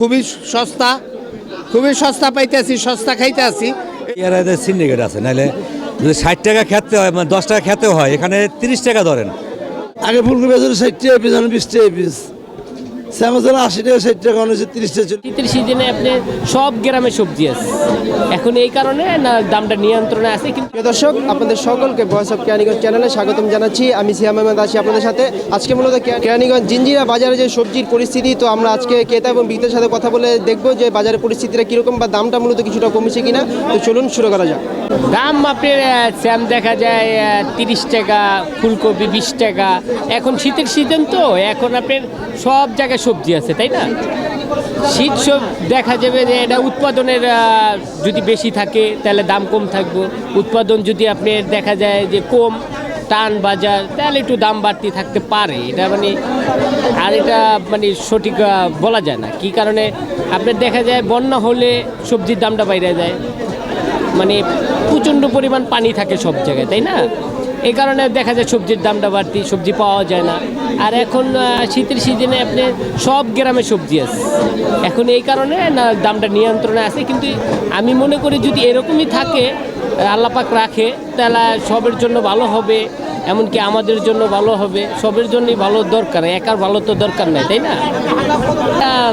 খুবই সস্তা খুবই সস্তা পাইতেছি সস্তা খাইতে আছি এরা সিন্ডিকেট আছে নাহলে যদি ষাট টাকা খেতে হয় মানে দশ টাকা খেতে হয় এখানে তিরিশ টাকা ধরেন। আগে ফুলকপি ষাট টাকা পিস এখন বিশ টাকা পিস শ্যামাজল আশি টাকা ষাট টাকা হচ্ছে তিরিশ টাকা শীতের সিজনে আপনি সব গ্রামে সবজি আছে। এখন এই কারণে না দামটা নিয়ন্ত্রণে আছে কিন্তু দর্শক আপনাদের সকলকে ভয়েস অফ কেরানীগঞ্জ চ্যানেলে স্বাগতম জানাচ্ছি। আমি সিয়াম আহমেদ আছি আপনাদের সাথে। আজকে মূলত জিঞ্জিরা বাজারে যে সবজির পরিস্থিতি তো আমরা আজকে ক্রেতা এবং বিক্রেতার সাথে কথা বলে দেখব যে বাজারের পরিস্থিতিটা কীরকম বা দামটা মূলত কিছুটা কমেছে কিনা। তো চলুন শুরু করা যাক। দাম আপনার স্যাম দেখা যায় তিরিশ টাকা ফুলকপি বিশ টাকা। এখন শীতের সিজন তো এখন আপনার সব জায়গায় সবজি আছে, তাই না? শীত সব দেখা যাবে যে এটা উৎপাদনের যদি বেশি থাকে, তাহলে দাম কম থাকবে। উৎপাদন যদি আপনার দেখা যায় যে কম, টান বাজার, তাহলে একটু দাম বাড়তি থাকতে পারে। এটা মানে আর এটা মানে সঠিক বলা যায় না। কি কারণে? আপনার দেখা যায় বন্যা হলে সবজির দামটা বাইরে যায়। মানে প্রচণ্ড পরিমাণ পানি থাকে সব জায়গায়, তাই না? এই কারণে দেখা যায় সবজির দামটা বাড়তি, সবজি পাওয়া যায় না। আর এখন শীতের সিজনে আপনি সব গ্রামে সবজি আছে। এখন এই কারণে, না, দামটা নিয়ন্ত্রণে আছে। কিন্তু আমি মনে করি যদি এরকমই থাকে আল্লাপাক রাখে, তাহলে সবের জন্য ভালো হবে। এমনকি আমাদের জন্য ভালো হবে, সবের জন্যই ভালো দরকার, একার ভালো তো দরকার নাই, তাই না?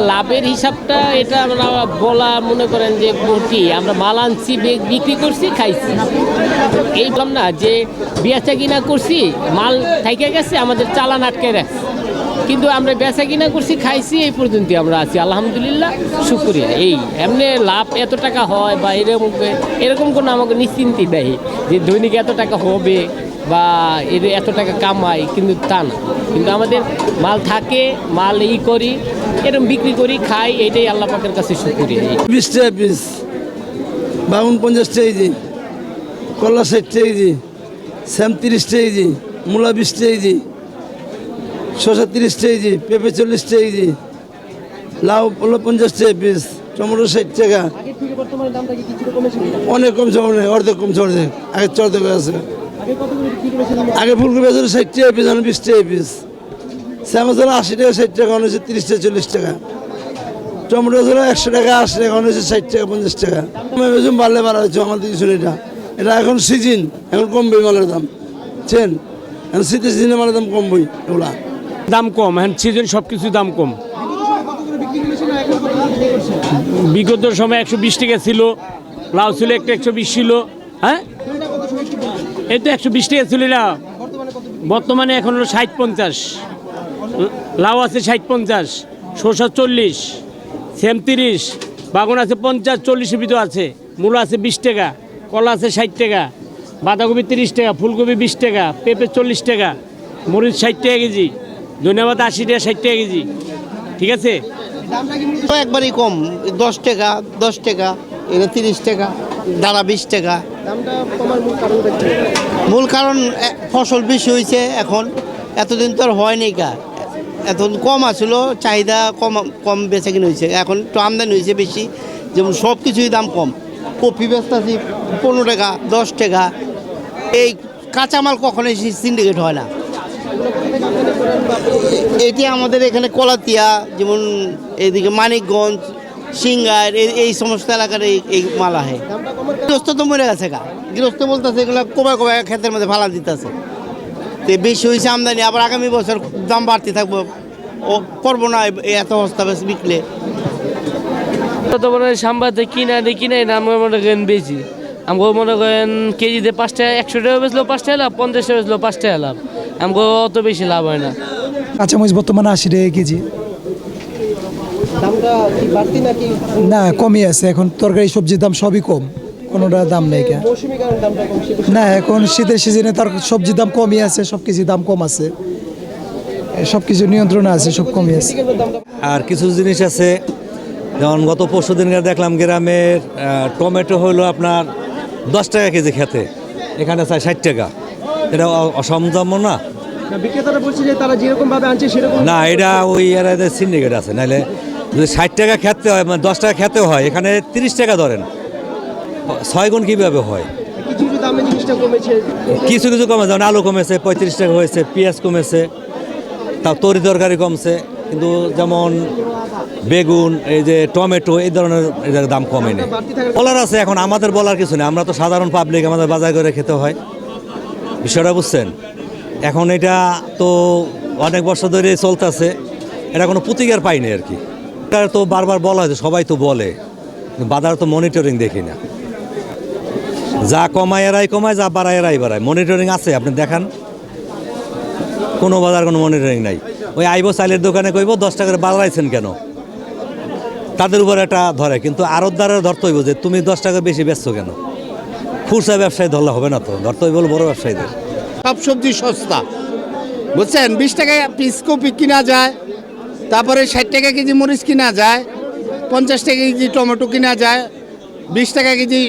লাভের হিসাবটা এটা আমরা বলা, মনে করেন যে কি আমরা মাল আনছি বিক্রি করছি, খাইছি। এই না যে বেচা কিনা করছি, মাল থাইকে গেছে, আমাদের চালান আটকে রাখছে কিন্তু আমরা বেচা কিনা করছি, খাইছি, এই পর্যন্ত আমরা আছি। আলহামদুলিল্লাহ, শুক্রিয়া। এই, এমনি লাভ এত টাকা হয় বা এরকম এরকম কোনো আমাকে নিশ্চিন্তি দেয় যে দৈনিক এত টাকা হবে। বা এর এত টাকা কামাই কিন্তু তা না। কিন্তু আমাদের মাল থাকে মাল ই করি এরকম বিক্রি করি খাই এটাই আল্লাহ পাকের কাছে শুক্রিয়া। বিশ টাকা পিস বাগুন পঞ্চাশ টাকা কেজি কলা ষাট টাকা কেজি শ্যাম তিরিশ টাকা কেজি মূলা বিশ টাকা কেজি শসা তিরিশ টাকা কেজি পেঁপে চল্লিশ টাকা কেজি লাউ হলো পঞ্চাশ টাকা পিস টমেটো ষাট টাকা। অনেক কমছে অনেক অর্ধেক কমছে অর্ধেক আগে চর্ধেক আছে আগে ফুলকপি বেচলে ষাট টাকা পিস এখন বিশ টাকা পিস। শ্যামাজল আশি টাকা, ষাট টাকা এখন হচ্ছে তিরিশ টাকা, চল্লিশ টাকা। টমেটো ধরো একশো টাকা, আশি টাকা এখন হচ্ছে ষাট টাকা, পঞ্চাশ টাকা। বেশি বাড়লে বাড়া হচ্ছে আমাদের কিছু এটা। এটা এখন সিজন, এখন কমবে মালের দাম। চেন এখন শীতের সিজনে মালের দাম কমবই এগুলা। দাম কম, এখন সিজন সব কিছু দাম কম। বিগত সময় একশো বিশ টাকা ছিল, লাউ ছিল একটা একশো বিশ ছিল হ্যাঁ? এই তো একশো বিশ টাকা ছিল না বর্তমানে এখন হলো ষাট পঞ্চাশ। লাউ আছে ষাট পঞ্চাশ শসা চল্লিশ, সেম তিরিশ, বাগুন আছে পঞ্চাশ চল্লিশের ভিতর আছে। মূলা আছে বিশ টাকা, কলা আছে ষাট টাকা, বাঁধাকপি তিরিশ টাকা, ফুলকপি বিশ টাকা, পেঁপে চল্লিশ টাকা, মরিচ ষাট টাকা কেজি, ধন্যবাদ আশি টাকা, ষাট টাকা কেজি। ঠিক আছে? একবারই কম, দশ টাকা দশ টাকা তিরিশ টাকা, দাঁড়া বিশ টাকা। মূল কারণ ফসল বেশি হয়েছে এখন। এতদিন তো আর হয়নি কা এত কম আসলো চাহিদা কম কম বেচে কিনে হয়েছে। এখন একটু আমদানি হয়েছে বেশি যেমন সব কিছুই দাম কম। কপি বেচতেছি পনেরো টাকা দশ টাকা। এই কাঁচামাল কখনোই সিন্ডিকেট হয় না। এটি আমাদের এখানে কলাতিয়া যেমন এদিকে মানিকগঞ্জ সিঙ্গার এই এই সমস্ত এলাকার এই এই মাল আহে। গৃহস্থ তো মরে গেছে গা। গৃহস্থ বলতেছে এগুলো কবে কবে ক্ষেতের মধ্যে ফালা দিতেছে। তো বেশি হয়েছে আমদানি আবার আগামী বছর দাম বাড়তে থাকব। ও করব না এত বস্তা বেশ বিকলে। তো মনে হয় সাম্বাতে কিনা দিয়ে কিনাই না আমরা মনে করেন বেশি। আমাকে মনে করেন কেজিতে পাঁচ টাকা একশো টাকা বেচলো পাঁচ টাকা লাভ পঞ্চাশ টাকা বেচলো পাঁচ টাকা লাভ। আমাকে অত বেশি লাভ হয় না। কাঁচামরিচ বর্তমানে আশি টাকা কেজি দামটা কি বাড়তি নাকি না কমই আছে। এখন তরকারি সবজির দাম সবই কম। কোনোটা দাম নেই না এখন শীতের সিজনে তার সবজির দাম কমই আছে সব কিছুর দাম কম আছে। সব কিছু নিয়ন্ত্রণে আছে সব কমই আছে। আর কিছু জিনিস আছে যেমন গত পরশু দিন দেখলাম গ্রামের টমেটো হলো আপনার দশ টাকা কেজি খেতে। এখানে চাই ষাট টাকা। এটা অ- অসমজাম্য না। না, বিক্রেতারা বলছে যে তারা যেরকম ভাবে আনছে সেরকম না এটা ওই এর সিন্ডিকেট আছে। নাহলে যদি ষাট টাকা খেতে হয় মানে দশ টাকা খেতে হয় এখানে তিরিশ টাকা ধরেন। ছয় গুণ কীভাবে হয়? কিছু কিছু কমে যেমন আলু কমেছে পঁয়ত্রিশ টাকা হয়েছে পেঁয়াজ কমেছে তা তরি তরকারি কমছে কিন্তু যেমন বেগুন এই যে টমেটো এই ধরনের এদের দাম কমেনি বলার আছে এখন আমাদের বলার কিছু নেই আমরা তো সাধারণ পাবলিক আমাদের বাজার করে খেতে হয়। বিষয়টা বুঝছেন? এখন এটা তো অনেক বছর ধরে চলতেছে এটা কোনো প্রতিকার পাইনি আর কি। এটা তো বারবার বলা হয়েছে সবাই তো বলে বাজারে তো মনিটরিং দেখি না। যা কমায় এরাই কমায়, যা বাড়ায় এরাই বাড়ায়। মনিটরিং আছে, আপনি দেখান। কোনো বাজার কোনো মনিটরিং নাই। ওই আইব চাইলের দোকানে কইব, দশ টাকা করে বাড়াইছেন কেন? তাদের উপর একটা ধরে, কিন্তু আরতদারের ধরতে হইব যে তুমি দশ টাকা বেশি বেচছো কেন? খুচরা ব্যবসায়ী ধরলে হবে না তো, ধরতে হইব বড় ব্যবসায়ীদের। সব সবজি সস্তা। বুঝছেন? বিশ টাকায় পিস কপি কিনা যায় তারপরে ষাট টাকা কেজি মরিচ কিনা যায়, পঞ্চাশ টাকা কেজি টমেটো কিনা যায়, বিশ টাকা কেজি,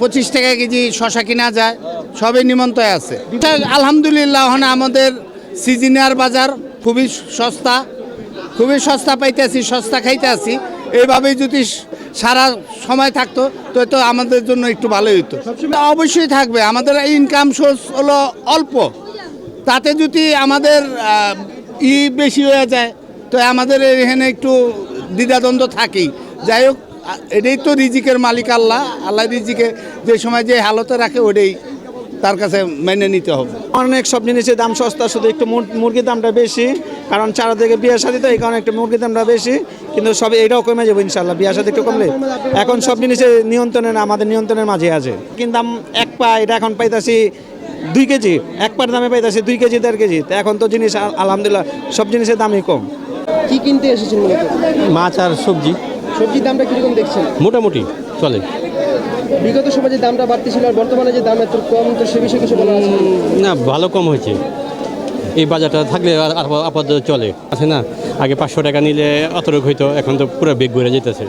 পঁচিশ টাকা কেজি শশা কিনা যায়, সবই নিমন্ত্রণ আছে। আলহামদুলিল্লাহ এখন আমাদের সিজনার বাজার খুবই সস্তা খুবই সস্তা পাইতেছি, সস্তা খাইতে আছি এইভাবেই যদি সারা সময় থাকতো, তো তো আমাদের জন্য একটু ভালোই হতো অবশ্যই থাকবে, আমাদের ইনকাম সোর্স হলো অল্প। তাতে যদি আমাদের ই বেশি হয়ে যায় তো আমাদের এখানে একটু দ্বিধাদ্বন্দ্ব থাকেই। যাই হোক, এটাই তো রিজিকের মালিক আল্লাহ। আল্লাহ রিজিকে যে সময় যে হালতে রাখে, ওটাই তার কাছে মেনে নিতে হবে। অনেক সব জিনিসের দাম সস্তা, শুধু একটু মুরগির দামটা বেশি, কারণ চারা থেকে বিয়ের সাথে তো এই কারণে একটু মুরগির দামটা বেশি, কিন্তু সব এইটাও কমে যাবে ইনশাল্লাহ বিয়ের সাথে একটু কমলে। এখন সব জিনিসের নিয়ন্ত্রণে আমাদের নিয়ন্ত্রণের মাঝে আছে। কিন্তু দাম এক পা, এটা এখন পাইতাছি দুই কেজি, এক পার দামে পাইতাছি দুই কেজি, দেড় কেজি। তো এখন তো জিনিস আল- আলহামদুলিল্লাহ, সব জিনিসের দামই কম। কি কিনতে এসেছেন মূলত? মাছ আর সবজি। সবজির দামটা কীরকম দেখছেন? মোটামুটি চলে। বিগত সময় যে দামটা বাড়তি ছিল আর বর্তমানে যে দাম এত কম তো সে বিষয়ে কিছু বলা আছে? না ভালো কম হয়েছে। এই বাজারটা থাকলে আপাতত চলে। আছে না? আগে পাঁচশো টাকা নিলে অতটুক হইতো এখন তো পুরো বেগ ঘুরে যেতেছে।